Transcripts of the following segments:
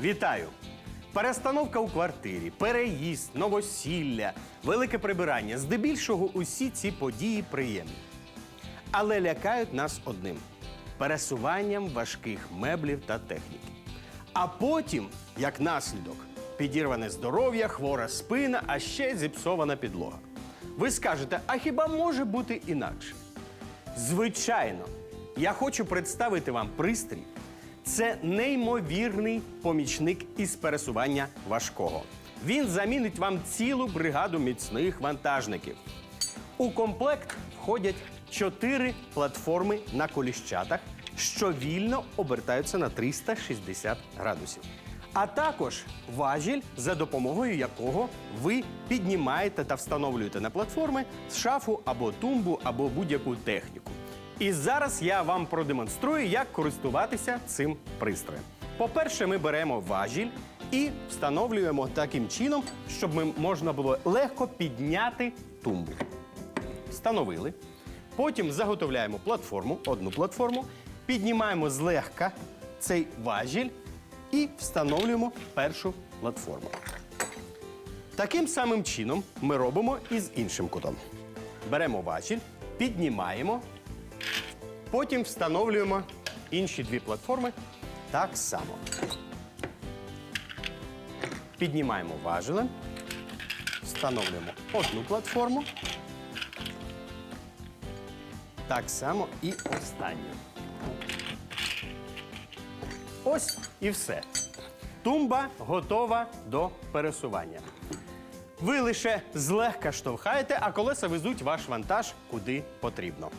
Вітаю! Перестановка у квартирі, переїзд, новосілля, велике прибирання. Здебільшого усі ці події приємні. Але лякають нас одним пересуванням важких меблів та техніки. А потім, як наслідок, підірване здоров'я, хвора спина, а ще зіпсована підлога. Ви скажете, а хіба може бути інакше? Звичайно, я хочу представити вам пристрій. Це неймовірний помічник із пересування важкого. Він замінить вам цілу бригаду міцних вантажників. У комплект входять чотири платформи на коліщатах, що вільно обертаються на 360 градусів. А також важіль, за допомогою якого ви піднімаєте та встановлюєте на платформи шафу або тумбу, або будь-яку техніку. І зараз я вам продемонструю, як користуватися цим пристроєм. По-перше, ми беремо важіль і встановлюємо таким чином, щоб можна було легко підняти тумбу. Встановили. Потім заготовляємо платформу, одну платформу, піднімаємо злегка цей важіль і встановлюємо першу платформу. Таким самим чином ми робимо і з іншим кутом. Беремо важіль, піднімаємо, потім встановлюємо інші дві платформи так само. Піднімаємо важелем, встановлюємо одну платформу. Так само і останню. Ось і все. Тумба готова до пересування. Ви лише злегка штовхаєте, а колеса везуть ваш вантаж куди потрібно.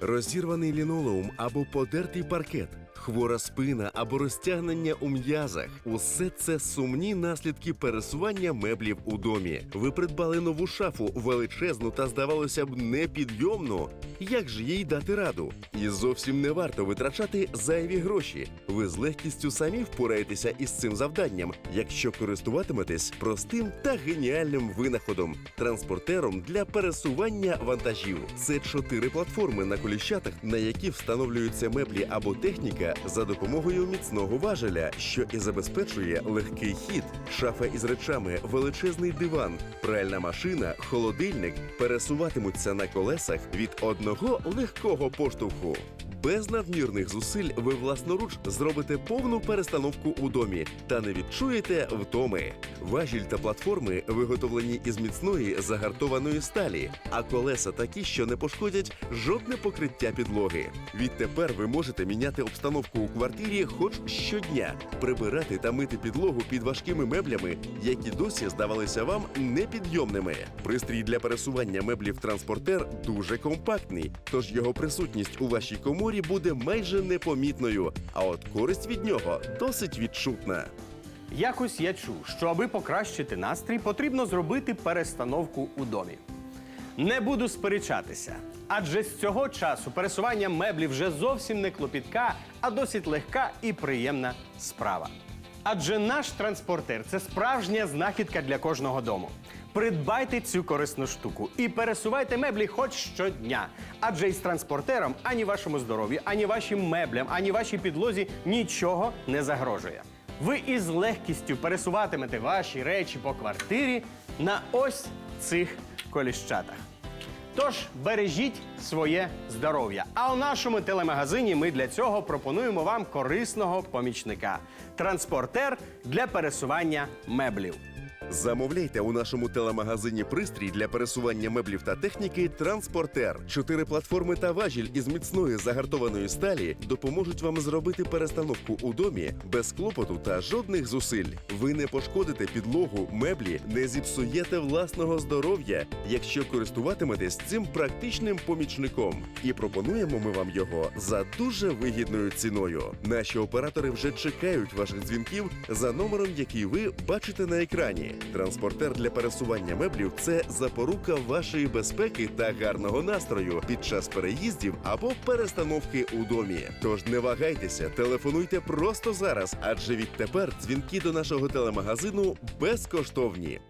Розірваний лінолеум або подертий паркет, хвора спина або розтягнення у м'язах усе це сумні наслідки пересування меблів у домі. Ви придбали нову шафу, величезну та, здавалося б, непідйомну. Як же їй дати раду? І зовсім не варто витрачати зайві гроші. Ви з легкістю самі впораєтеся із цим завданням, якщо користуватиметесь простим та геніальним винаходом транспортером для пересування вантажів. Це чотири платформи на коліщатах, на які встановлюються меблі або техніка за допомогою міцного важеля, що і забезпечує легкий хід, шафа із речами, величезний диван, пральна машина, холодильник пересуватимуться на колесах від одного легкого поштовху. Без надмірних зусиль ви власноруч зробите повну перестановку у домі та не відчуєте втоми. Важіль та платформи виготовлені із міцної загартованої сталі, а колеса такі, що не пошкодять жодне покриття підлоги. Відтепер ви можете міняти обстановку у квартирі хоч щодня, прибирати та мити підлогу під важкими меблями, які досі здавалися вам непідйомними. Пристрій для пересування меблів транспортер дуже компактний, тож його присутність у вашій коморі буде майже непомітною, а от користь від нього досить відчутна. Якось я чув, що аби покращити настрій, потрібно зробити перестановку у домі. Не буду сперечатися, адже з цього часу пересування меблів вже зовсім не клопітка, а досить легка і приємна справа. Адже наш транспортер це справжня знахідка для кожного дому. Придбайте цю корисну штуку і пересувайте меблі хоч щодня. Адже із транспортером ані вашому здоров'ю, ані вашим меблям, ані вашій підлозі нічого не загрожує. Ви із легкістю пересуватимете ваші речі по квартирі на ось цих коліщатах. Тож бережіть своє здоров'я. А у нашому телемагазині ми для цього пропонуємо вам корисного помічника транспортер для пересування меблів. Замовляйте у нашому телемагазині пристрій для пересування меблів та техніки Транспортер. Чотири платформи та важіль із міцної загартованої сталі допоможуть вам зробити перестановку у домі без клопоту та жодних зусиль. Ви не пошкодите підлогу, меблі, не зіпсуєте власного здоров'я, якщо користуватиметесь цим практичним помічником. І пропонуємо ми вам його за дуже вигідною ціною. Наші оператори вже чекають ваших дзвінків за номером, який ви бачите на екрані. Транспортер для пересування меблів це запорука вашої безпеки та гарного настрою під час переїздів або перестановки у домі. Тож не вагайтеся, телефонуйте просто зараз, адже відтепер дзвінки до нашого телемагазину безкоштовні.